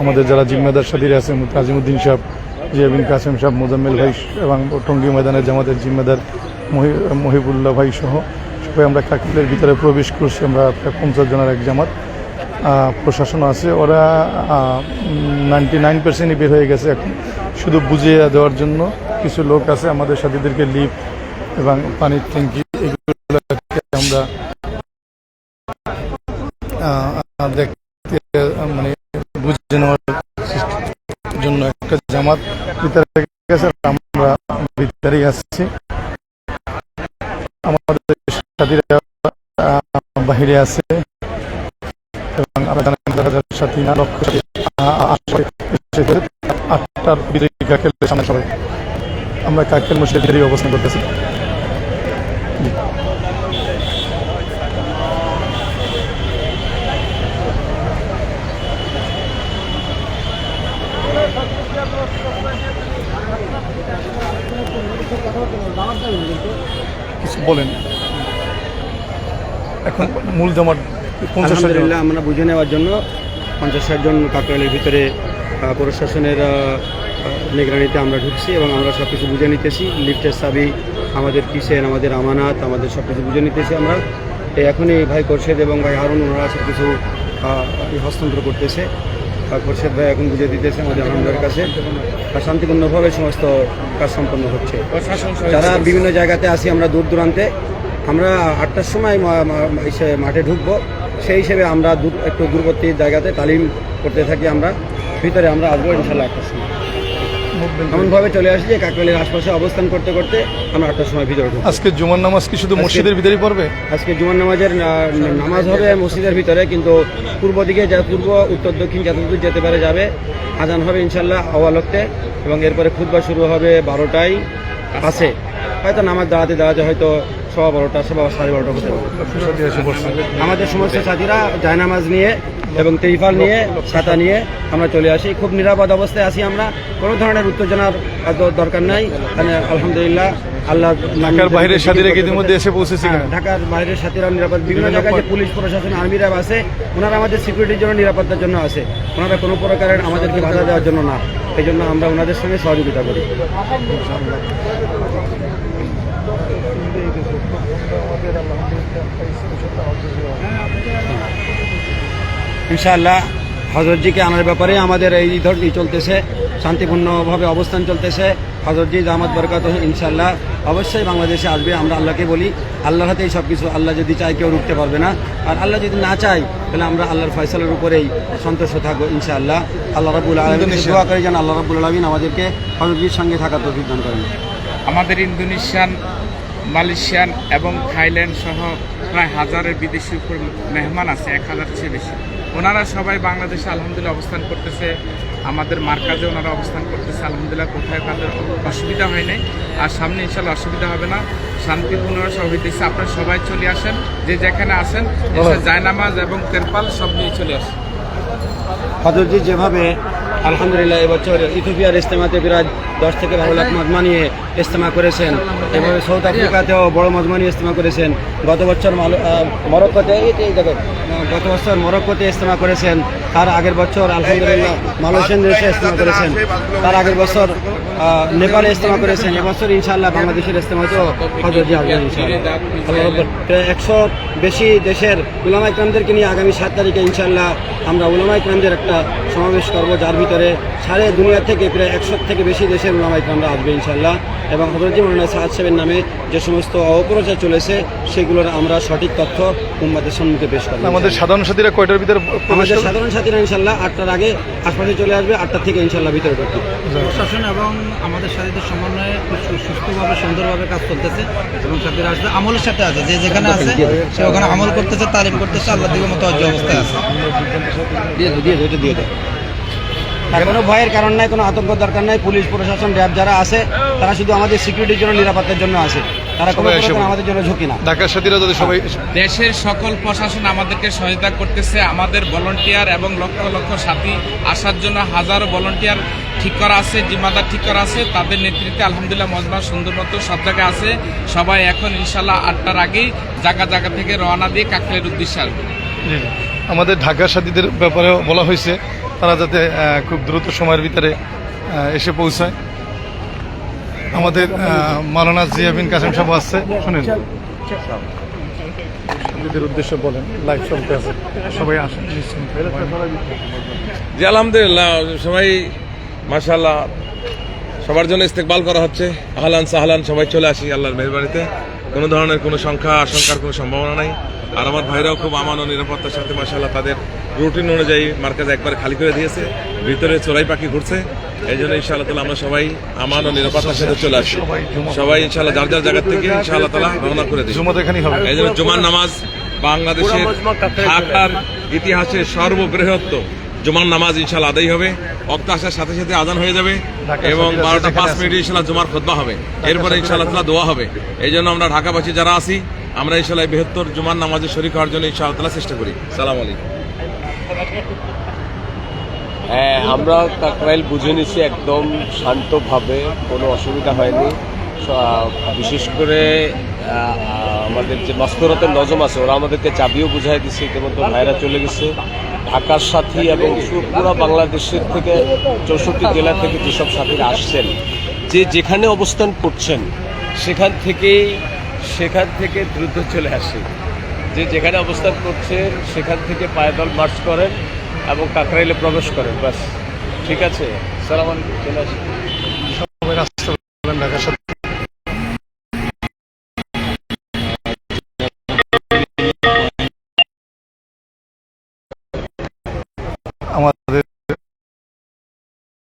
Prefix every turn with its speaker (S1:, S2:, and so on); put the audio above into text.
S1: আমাদের যারা জিম্মেদার সাথীরা আছে কাজিমুদ্দিন সাহেব, জিয়াবিন কাসেম সাহেব, মোজাম্মেল ভাই এবং টঙ্গী ময়দানের জামাতের জিম্মেদার মহিবুল্লাহ ভাই সহ সবাই আমরা কাকিলের ভিতরে প্রবেশ করছি, আমরা প্রায় পঞ্চাশ জনের এক জামাত। প্রশাসন আছে। ওরা নাইনটি নাইন পার্সেন্টই বের হয়ে গেছে এখন। শুধু বুঝিয়ে দেওয়ার জন্য কিছু লোক আছে, আমাদের সাথীদেরকে লিফট এবং পানির ট্যাঙ্কি এগুলোকে আমরা দেখতে মানে জন্য একটা জামাত আমরা ভিতরেই আসছি। আমাদের সাথীরা বাহিরে আছে। এবং আমরা সাথী না। আটটার বিজয়ী সামনে সবাই। আমরা অবস্থান করতেছি। কিছু বলেন। এখন মূল জামাত পঞ্চাশ
S2: আমরা বুঝে নেওয়ার জন্য পঞ্চাশ ষাট জন কাকরাইলের ভিতরে প্রশাসনের নিগরানিতে আমরা ঢুকছি এবং আমরা সব কিছু বুঝে নিতেছি। লিফটের চাবি, আমাদের কিসেন আমাদের আমানাত, আমাদের সব কিছু বুঝে নিতেছি আমরা। এখনই ভাই কোরশেদ এবং ভাই হারুন, ওনারা সব কিছু হস্তান্তর করতেছে। সে ভাই এখন বুঝে দিতেছে আমাদের আনন্দের কাছে। আর শান্তিপূর্ণভাবে সমস্ত কাজ সম্পন্ন হচ্ছে। যারা বিভিন্ন জায়গাতে আসি আমরা দূর দূরান্তে আমরা আটটার সময় মাঠে ঢুকবো। সেই হিসেবে আমরা একটু দূরবর্তী জায়গাতে তালিম করতে থাকি আমরা। ভিতরে আমরা আসব ইনশাল্লাহ আটটার সময়। এমনভাবে চলে আসি যে কাকরালির আশপাশে অবস্থান করতে করতে আমরা আটটার সময় ভিতরে ঢুকবো।
S1: আজকে জুমার নামাজ কি শুধু মসজিদের ভিতরেই পড়বে?
S2: আজকে জুমার নামাজের নামাজ হবে মসজিদের ভিতরে কিন্তু পূর্ব দিকে যা পূর্ব উত্তর দক্ষিণ যতদূর যেতে পারে যাবে। আজান হবে ইনশাল্লাহ আওয়ালকতে এবং এরপরে খুতবা শুরু হবে বারোটায় আছে হয়তো নামাজ দাঁড়াতে দাঁড়াতে হয়তো সবা বারোটা সবা সাড়ে বারোটা হতে পারে। আমাদের সমস্ত সাথীরা জায়নামাজ নিয়ে এবং তেইফাল নিয়ে ছাতা নিয়ে আমরা চলে আসি। খুব নিরাপদ অবস্থায় আছি আমরা। কোনো ধরনের উত্তেজনার দরকার নাই। মানে আলহামদুলিল্লাহ আল্লাহ
S1: ঢাকার বাইরের সাথীরা ইতিমধ্যে এসে পৌঁছেছে
S2: হ্যাঁ, ঢাকার বাইরের সাথীরা নিরাপদ। বিভিন্ন জায়গায় যে পুলিশ প্রশাসন আর্মি র্যাব আছে ওনারা আমাদের সিকিউরিটির জন্য নিরাপত্তার জন্য আছে। ওনারা কোনো প্রকারের আমাদেরকে বাধা দেওয়ার জন্য না। এই জন্য আমরা ওনাদের সঙ্গে সহযোগিতা করি। ইনশাআল্লাহ হজরতজিকে আনার ব্যাপারে আমাদের এই ধরনের চলতেছে শান্তিপূর্ণভাবে অবস্থান চলতেছে। হজরতজি জামাত বরকাত ইনশাআল্লাহ অবশ্যই বাংলাদেশে আসবে আমরা আল্লাহকে বলি। আল্লাহর হাতেই সব কিছু আল্লাহ যদি চায় কেউ রুখতে পারবে না। আর আল্লাহ যদি না চায় তাহলে আমরা আল্লাহর ফয়সালের উপরেই সন্তুষ্ট থাকব ইনশাআল্লাহ। আল্লাহ রাবুল আলমিন। দোয়া করে যেন আল্লাহ রাবুল আলমিন আমাদেরকে হজরতজির সঙ্গে থাকার তৌফিক দান করেন।
S3: আমাদের ইন্দোনেশিয়ান মালয়েশিয়ান এবং থাইল্যান্ড সহ প্রায় হাজারের বিদেশি উপর মেহমান আছে এক হাজার চেয়ে বেশি। ওনারা সবাই বাংলাদেশে আলহামদুলিল্লাহ অবস্থান করতেছে আমাদের মার্কাজে ওনারা অবস্থান করতেছে আলহামদুলিল্লাহ কোথায় তাদের অসুবিধা হয় নাই। আর সামনে ইনশাল্লাহ অসুবিধা হবে না শান্তিপূর্ণ সব হইতেছে। আপনারা সবাই চলে আসেন যে যেখানে আসেন জায়নামাজ এবং তেরপাল সব নিয়ে চলে আসেন।
S2: যেভাবে আলহামদুলিল্লাহ এবছর ইথিওপিয়ার ইস্তেমাতে বিরাজ দশ থেকে বারো লাখ মজমা নিয়ে ইস্তেমা করেছেন এভাবে সাউথ আফ্রিকাতেও বড় মজমা নিয়ে ইস্তেমা করেছেন। গত বছর মরক্কোতে এই দেখো, গত বছর মরক্কোতে ইস্তেমা করেছেন। তার আগের বছর আলহামদুলিল্লাহ মালয়েশিয়ান দেশে ইস্তেমা করেছেন। তার আগের বছর নেপালে ইস্তেমা করেছেন। এবছর ইনশাআল্লাহ বাংলাদেশের আল্লাহ রাব্বুল- প্রায় একশো বেশি দেশের উলামা ইকরামদেরকে নিয়ে আগামী সাত তারিখে ইনশাআল্লাহ আমরা উলামা ইকরামদের একটা সমাবেশ করব, যার ভিতরে সারে দুনিয়া থেকে প্রায় একশো থেকে বেশি দেশের উলামা ইকরামরা আসবে ইনশাআল্লাহ। এবং হজরতজি মৌলানা সাহাদ সাহেবের নামে যে সমস্ত অপপ্রচার চলেছে, সেগুলোর আমরা সঠিক তথ্য উম্মাদের সম্মুখে পেশ করব
S1: আমাদের সাধারণ সাথীরা কয়টার ভিতরে
S2: আমাদের সাধারণ সাথীরা ইনশাআল্লাহ আটটার আগে আশপাশে চলে আসবে আটটা থেকে ইনশাল্লাহ ভিতরে ঢুকবে।
S4: প্রশাসন এবং আমাদের সাথীদের সমন্বয়ে খুব সু- সুস্থভাবে সুন্দরভাবে কাজ চলতেছে এবং সাথীরা আসবে। আমলের সাথে আছে যে যেখানে আছে সে ওখানে আমল করতেছে তালিম করতেছে আল্লাহ দিকে মতো অবস্থায় আছে।
S2: দিয়ে দিয়ে এটা দিয়ে আর কোনো ভয়ের কারণ নাই কোনো আতঙ্ক দরকার নাই। পুলিশ প্রশাসন র্যাব যারা আছে তারা শুধু আমাদের সিকিউরিটির জন্য নিরাপত্তার জন্য আছে। তারা কোনো
S1: সবাই এসে
S2: প্রকার
S1: পড়ে।
S2: আমাদের জন্য ঝুঁকি না।
S1: ঢাকার সাথীরা যদি সবাই
S3: দেশের সকল প্রশাসন আমাদেরকে সহায়তা করতেছে। আমাদের ভলেন্টিয়ার এবং লক্ষ লক্ষ সাথী আসার জন্য হাজারো ভলেন্টিয়ার ঠিক করা আছে জিম্মাদার ঠিক করা আছে। তাদের নেতৃত্বে আলহামদুলিল্লাহ মজমা সুন্দর মতো সব জায়গায় আছে। সবাই এখন ইনশাল্লাহ আটটার আগেই জায়গা জায়গা থেকে রওনা দিয়ে কাকলের উদ্দেশ্যে আসবে।
S1: আমাদের ঢাকার সাথীদের ব্যাপারে বলা হয়েছে তারা যাতে খুব দ্রুত সময়ের ভিতরে এসে পৌঁছায়। আমাদের আহ, মাওলানা জিয়াবিন কাসেম সাহেব আসছে শুনেন। উদ্দেশ্যে বলেন লাইভ চলতে আছে। সবাই আসেন
S5: জি আলহামদুলিল্লাহ সবাই মাশাল্লাহ সবার জন্য ইস্তেকবাল করা হচ্ছে। আহলান সাহলান সবাই চলে আসি আল্লাহর মেহরবানিতে। কোনো ধরনের কোনো সংখ্যা আশঙ্কার কোনো সম্ভাবনা নাই। আর আমার ভাইরাও খুব আমান ও নিরাপত্তার সাথে মাশাল্লাহ তাদের রুটিন অনুযায়ী মার্কেজ একবার খালি করে দিয়েছে। ভিতরে চোরাই পাখি ঘুরছে। এই জন্য ইনশাআল্লাহ তালা আমরা সবাই আমান ও নিরাপত্তার সাথে চলে আসি। সবাই ইনশাআল্লাহ যার যার জায়গা থেকে ইনশাআল্লাহ তালা রওনা করে দিই।
S1: জুমাত এখানেই হবে।
S5: এই জন্য জুমার নামাজ বাংলাদেশের ঢাকার ইতিহাসে সর্ববৃহৎ জুমার নামাজ ইনশাল্লাহ আদায় হবে। অক্ত আসার সাথে সাথে আদান হয়ে যাবে এবং বারোটা পাঁচ। মিনিট ইনশাল্লাহ জুমার খোদবা হবে। এরপরে ইনশাল্লাহ তালা দোয়া হবে। এই জন্য আমরা ঢাকাবাসী যারা আছি আমরা ইনশাল্লাহ বৃহত্তর জুমার নামাজে শরীর হওয়ার জন্য ইনশাআল্লাহ তালা চেষ্টা করি। সালাম আলাইকুম।
S6: হ্যাঁ আমরা কাকরাইল বুঝে নিছি একদম শান্তভাবে, কোনো অসুবিধা হয়নি। বিশেষ করে আমাদের যে মাস্তরতের নজম আছে, ওরা আমাদেরকে চাবিও বুঝাই দিচ্ছে ইতিমধ্যে ভাইরা চলে গেছে। ঢাকার সাথী এবং পুরো বাংলাদেশের থেকে চৌষট্টি জেলা থেকে যেসব সাথীরা আসছেন, যে যেখানে অবস্থান করছেন, সেখান থেকেই, সেখান থেকে দ্রুত চলে আসে। যে যেখানে অবস্থান করছে, সেখান থেকে পায়দল মার্চ করেন। এবং কাকরাইলে প্রবেশ করেন বাস। ঠিক আছে? সালাম আলাইকুম চলে